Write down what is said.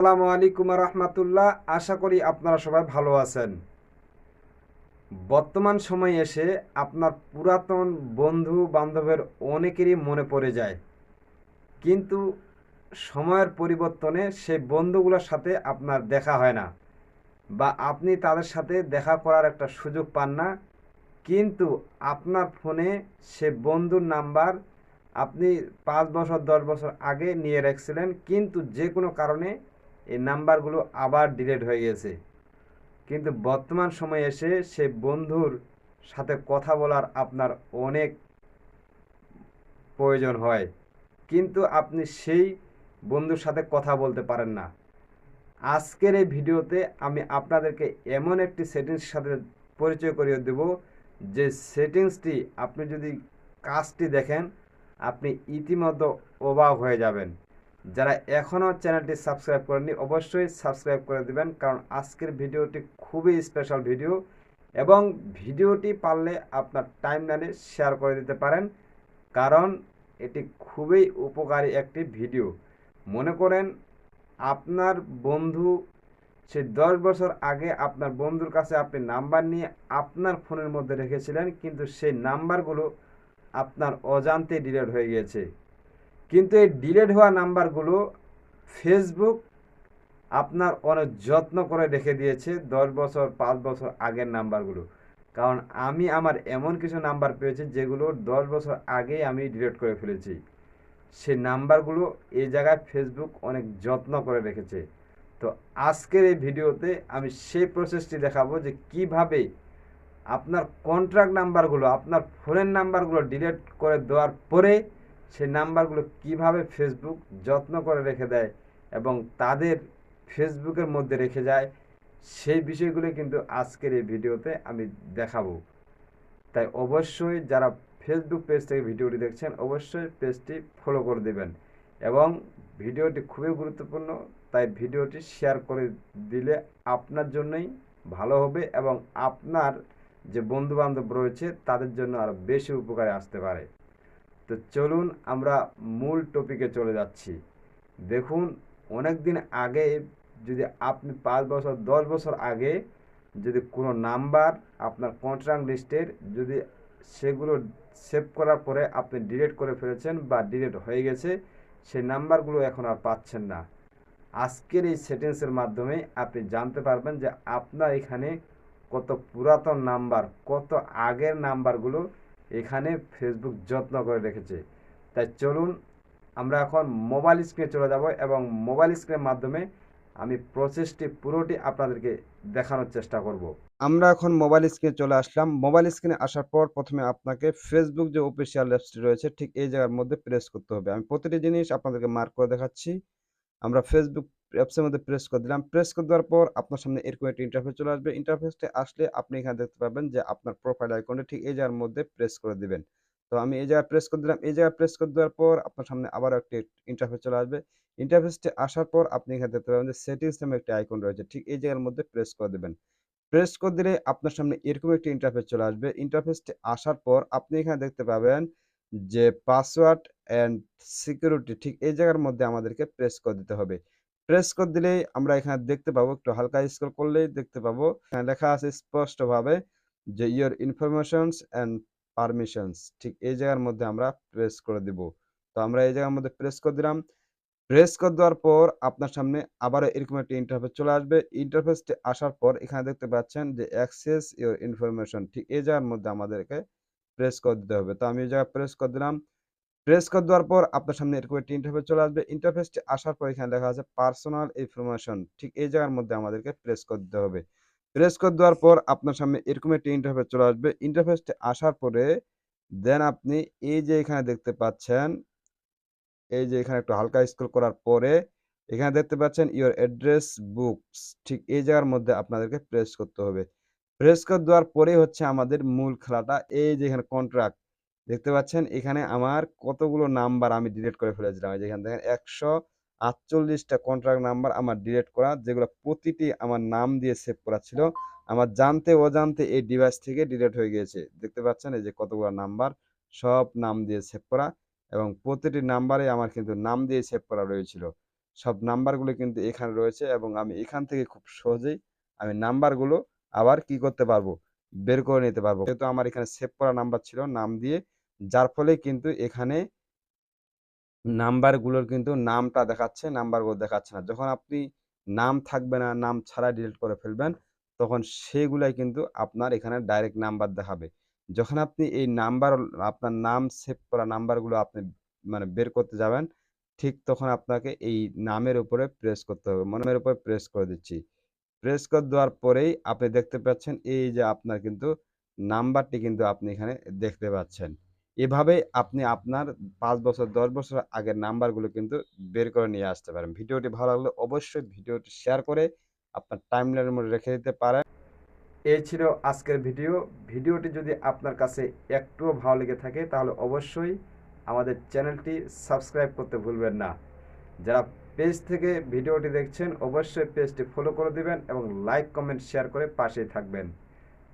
আসসালামু আলাইকুম রহমতুল্লাহ। আশা করি আপনারা সবাই ভালো আছেন। বর্তমান সময়ে এসে আপনার পুরাতন বন্ধু বান্ধবের অনেকেরই মনে পড়ে যায়। কিন্তু সময়ের পরিবর্তনে সেই বন্ধুগুলোর সাথে আপনার দেখা হয় না বা আপনি তাদের সাথে দেখা করার একটা সুযোগ পান না। কিন্তু আপনার ফোনে সে বন্ধুর নাম্বার আপনি পাঁচ বছর, দশ বছর আগে নিয়ে রাখছিলেন। কিন্তু যে কোনো কারণে এই নাম্বারগুলো আবার ডিলেট হয়ে গেছে। কিন্তু বর্তমান সময়ে এসে সে বন্ধুর সাথে কথা বলার আপনার অনেক প্রয়োজন হয়। কিন্তু আপনি সেই বন্ধুর সাথে কথা বলতে পারেন না। আজকের এই ভিডিওতে আমি আপনাদেরকে এমন একটি সেটিংসের সাথে পরিচয় করিয়ে দেব, যে সেটিংসটি আপনি যদি কাজটি দেখেন, আপনি ইতিমধ্যে অবাক হয়ে যাবেন। যারা এখনও চ্যানেলটি সাবস্ক্রাইব করেননি, অবশ্যই সাবস্ক্রাইব করে দিবেন, কারণ আজকের ভিডিওটি খুবই স্পেশাল ভিডিও এবং ভিডিওটি পারলে আপনার টাইম টাইমলাইনে শেয়ার করে দিতে পারেন, কারণ এটি খুবই উপকারী একটি ভিডিও মনে করেন, আপনার বন্ধু, সে দশ বছর আগে আপনার বন্ধুর কাছে আপনি নাম্বার নিয়ে আপনার ফোনের মধ্যে রেখেছিলেন, কিন্তু সেই নাম্বারগুলো আপনার অজান্তে ডিলিট হয়ে গিয়েছে। কিন্তু এই ডিলেট হওয়া নাম্বারগুলো ফেসবুক আপনার অনেক যত্ন করে রেখে দিয়েছে দশ বছর, পাঁচ বছর আগের নাম্বারগুলো কারণ আমি আমার এমন কিছু নাম্বার পেয়েছি যেগুলো দশ বছর আগেই আমি ডিলিট করে ফেলেছি। সেই নাম্বারগুলো এই জায়গায় ফেসবুক অনেক যত্ন করে রেখেছে। তো আজকের এই ভিডিওতে আমি সেই প্রসেসটি দেখাবো যে কীভাবে আপনার কন্ট্রাক্ট নাম্বারগুলো আপনার ফোনের নাম্বারগুলো ডিলিট করে দেওয়ার পরে সেই নাম্বারগুলো কীভাবে ফেসবুক যত্ন করে রেখে দেয় এবং তাদের ফেসবুকের মধ্যে রেখে যায়, সেই বিষয়গুলো কিন্তু আজকের এই ভিডিওতে আমি দেখাবো। তাই অবশ্যই যারা ফেসবুক পেজ থেকে ভিডিওটি দেখছেন, অবশ্যই পেজটি ফলো করে দেবেন এবং ভিডিওটি খুবই গুরুত্বপূর্ণ, তাই ভিডিওটি শেয়ার করে দিলে আপনার জন্যই ভালো হবে এবং আপনার যে বন্ধু বান্ধব রয়েছে, তাদের জন্য আরও বেশি উপকারে আসতে পারে। তো চলুন আমরা মূল টপিকে চলে যাচ্ছি। দেখুন অনেক দিন আগে, যদি আপনি পাঁচ বছর, দশ বছর আগে যদি কোনো নাম্বার আপনার কন্ট্রাক্ট লিস্টের যদি সেগুলো সেভ করার পরে আপনি ডিলিট করে ফেলেছেন বা ডিলিট হয়ে গেছে, সেই নাম্বারগুলো এখন আর পাচ্ছেন না। আজকের এই সেটিংসের মাধ্যমে আপনি জানতে পারবেন যে আপনার এখানে কত পুরাতন নাম্বার, কত আগের নাম্বারগুলো এখানে ফেসবুক যত্ন করে রেখেছে। তাই চলুন, আমরা এখন মোবাইল স্ক্রিনে চলে যাব এবং মোবাইল স্ক্রিনের মাধ্যমে আমি প্রসেসটি পুরোটি আপনাদেরকে দেখানোর চেষ্টা করব। আমরা এখন মোবাইল স্ক্রিনে চলে আসলাম। মোবাইল স্ক্রিনে আসার পর প্রথমে আপনাকে ফেসবুক যে অফিসিয়াল অ্যাপসটি রয়েছে, ঠিক এই জায়গার মধ্যে প্রেস করতে হবে। আমি প্রতিটি জিনিস আপনাদেরকে মার্ক করে দেখাচ্ছি। আমরা ফেসবুক অ্যাপসের মধ্যে প্রেস করে দিলাম। প্রেস করে দেওয়ার পর আপনার সামনে এরকম একটি ইন্টারফেস চলে আসবে। ইন্টারফেসটি আসলে আপনি এখানে দেখতে পাবেন যে আপনার প্রোফাইল আইকনটা ঠিক এই জায়গার মধ্যে প্রেস করে দিবেন। তো আমি এই জায়গায় প্রেস করে দিলাম। এই জায়গায় প্রেস করে দেওয়ার পর আপনার সামনে আবার একটি ইন্টারফেস চলে আসবে। ইন্টারফেসটি আসার পর আপনি এখানে দেখতে পাবেন যে সেটিংস নামে একটি আইকন রয়েছে। ঠিক এই জায়গার মধ্যে প্রেস করে দেবেন। প্রেস করে দিলে আপনার সামনে এরকম একটি ইন্টারফেস চলে আসবে। ইন্টারফেসটি আসার পর আপনি এখানে দেখতে পাবেন যে পাসওয়ার্ড অ্যান্ড সিকিউরিটি ঠিক এই জায়গার মধ্যে আমাদেরকে প্রেস করে দিতে হবে। প্রেস করে দিলেই আমরা এখানে দেখতে পাবো, একটু হালকা স্ক্রল করলেই দেখতে পাবো। এখানে লেখা আছে স্পষ্টভাবে যে ইয়োর ইনফরমেশনস অ্যান্ড পারমিশনস ঠিক এই জায়গার মধ্যে আমরা প্রেস করে দিব। তো আমরা এই জায়গার মধ্যে প্রেস করে দিলাম। প্রেস করে দেওয়ার পর আপনার সামনে আবার এরকম একটা ইন্টারফেস চলে আসবে। ইন্টারফেসটি আসার পর এখানে দেখতে পাচ্ছেন যে অ্যাক্সেস ইওর ইনফরমেশন ঠিক এই জায়গার মধ্যে আমাদেরকে প্রেস করে দিতে হবে। তো আমি এই জায়গায় প্রেস করে দিলাম। প্রেস করে দেওয়ার পর আপনার সামনে এরকম একটি ইন্টারফেস চলে আসবে। ইন্টারফেসটি আসার পর এখানে লেখা আছে পার্সোনাল ইনফরমেশন ঠিক এই জায়গার মধ্যে আমাদেরকে প্রেস করে দিতে হবে। প্রেস করে দেওয়ার পর আপনার সামনে এরকম একটি ইন্টারফেস চলে আসবে। ইন্টারফেসটি আসার পরে দেন আপনি এই যে এখানে দেখতে পাচ্ছেন, এই যে এখানে একটু হালকা স্ক্রল করার পরে এখানে দেখতে পাচ্ছেন ইওর অ্যাড্রেস বুকস ঠিক এই জায়গার মধ্যে আপনাদেরকে প্রেস করতে হবে। প্রেস করে দেওয়ার পরেই হচ্ছে আমাদের মূল খেলাটা, এই যে এখানে কন্ট্রাক্ট দেখতে পাচ্ছেন এখানে আমার কতগুলো নাম্বার আমি ডিলিট করে ফেলেছিলাম। এই যে এখানে দেখেন একশো আটচল্লিশটা কন্ট্রাক্ট নাম্বার আমার ডিলেট করা, যেগুলো প্রতিটি আমার নাম দিয়ে সেভ করা ছিল। আমার জানতে অজান্তে এই ডিভাইস থেকে ডিলেট হয়ে গিয়েছে। দেখতে পাচ্ছেন এই যে কতগুলো নাম্বার সব নাম দিয়ে সেভ করা এবং প্রতিটি নাম্বারে আমার কিন্তু নাম দিয়ে সেভ করা রয়েছিল। সব নাম্বারগুলো কিন্তু এখানে রয়েছে এবং আমি এখান থেকে খুব সহজেই আমি নাম্বারগুলো আবার কি করতে পারব? বের করে নিতে পারব। যেহেতু আমার এখানে সেভ করা নাম্বার ছিল, নাম দিয়ে যার ফলে কিন্তু এখানে নাম্বারগুলোর কিন্তু নামটা দেখাচ্ছে, নাম্বারগুলো দেখাচ্ছে না। যখন আপনি নাম থাকবে না, নাম ছাড়া ডিলিট করে ফেলবেন, তখন সেগুলাই কিন্তু আপনার এখানে ডাইরেক্ট নাম্বার দেখাবে। যখন আপনি এই নাম্বার, আপনার নাম সেভ করা নাম্বারগুলো আপনি মানে বের করতে যাবেন, ঠিক তখন আপনাকে এই নামের উপরে প্রেস করতে হবে। মনের উপরে প্রেস করে দিচ্ছি। প্রেস করে দেওয়ার পরেই আপনি দেখতে পাচ্ছেন, এই যে আপনার কিন্তু নাম্বারটি কিন্তু আপনি এখানে দেখতে পাচ্ছেন। এভাবে আপনি আপনার পাঁচ বছর, দশ বছর আগের নাম্বারগুলো কিন্তু বের করে নিয়ে আসতে পারেন। ভিডিওটি ভালো লাগলে অবশ্যই ভিডিওটি শেয়ার করে আপনার টাইমলাইনের মধ্যে রেখে দিতে পারেন। এই ছিল আজকের ভিডিও। ভিডিওটি যদি আপনার কাছে একটুও ভালো লেগে থাকে তাহলে অবশ্যই আমাদের চ্যানেলটি সাবস্ক্রাইব করতে ভুলবেন না। যারা পেজ থেকে ভিডিওটি দেখছেন অবশ্যই পেজটি ফলো করে দিবেন এবং লাইক, কমেন্ট, শেয়ার করে পাশেই থাকবেন।